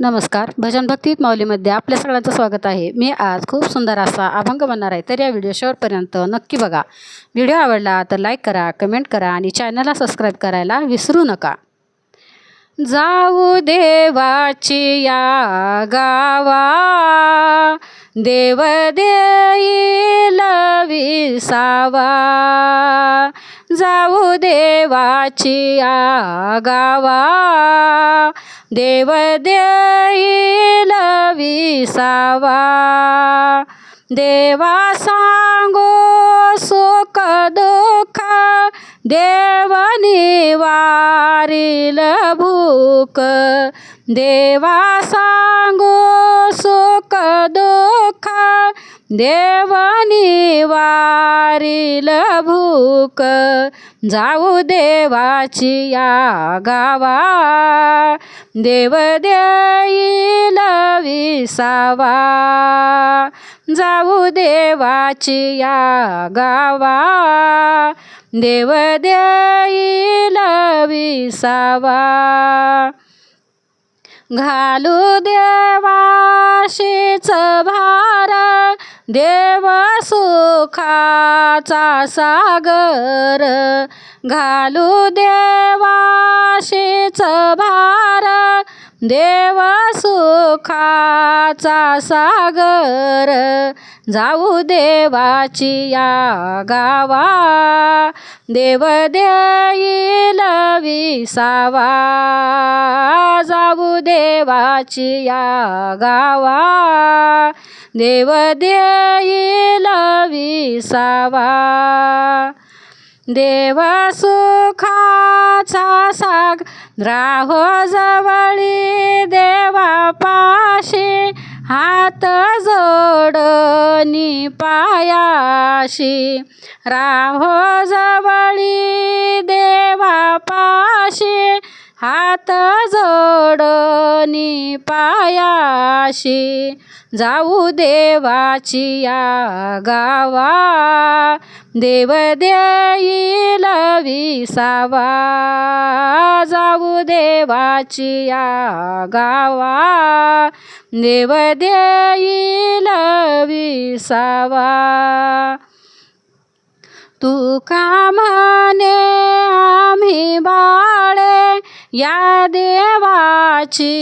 नमस्कार. भजन भक्तीत माऊलीमध्ये आपल्या सगळ्यांचं स्वागत आहे. मी आज खूप सुंदर असा अभंग बनणार आहे. तर या व्हिडिओ शेवटपर्यंत नक्की बघा. व्हिडिओ आवडला तर लाईक करा कमेंट करा आणि चॅनलला सबस्क्राईब करायला विसरू नका. जाऊ देवाची या गावा. देव देईल विसावा. जाऊ देवाची आगावा. गावा देव देईल विसावा. देवा सांगो सुख दुःख देवनी वारील भूक. देवा सांगो सुख दुःख देवनी वारील भूक. जाऊ देवाची या गावा. देव देईल विसावा. जाऊ देवाची या गावा. देव देईल विसावा. घालू देवाशीच भार. देव सुखाचा सागर घालू देवाशीच भार. देव सुखाचा सागर जाऊ देवाची या गावा. देव देईल विसावा. जाऊ देवाची या गावा. देव देईल विसावा देव सुखाचा साग राहो जवळी देवा पाशी हात जोडनी पायाशी राहो जवळी देवा पाशी हात जोडनी पायाशी जाऊ देवाची या गावा. देव देईल विसावा. जाऊ देवाची या गावा. देव देईल विसावा. तू का म्हणे आम्ही बाळे या देवाची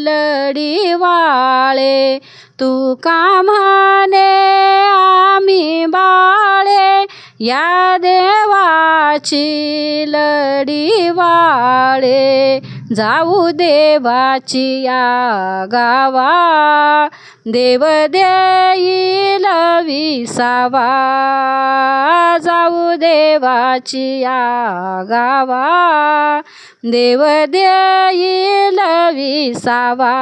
लढी वाळे तू का म्हणे आम्ही बाळे. या देवाची लढी वाळे जाऊ देवाची या गावा देव देईल विसावा. जाऊ देवाची या गावा देव देईल विसावा.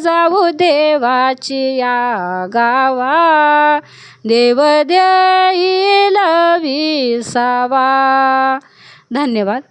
जाऊ देवाची या गावा देव देईल विसावा. धन्यवाद.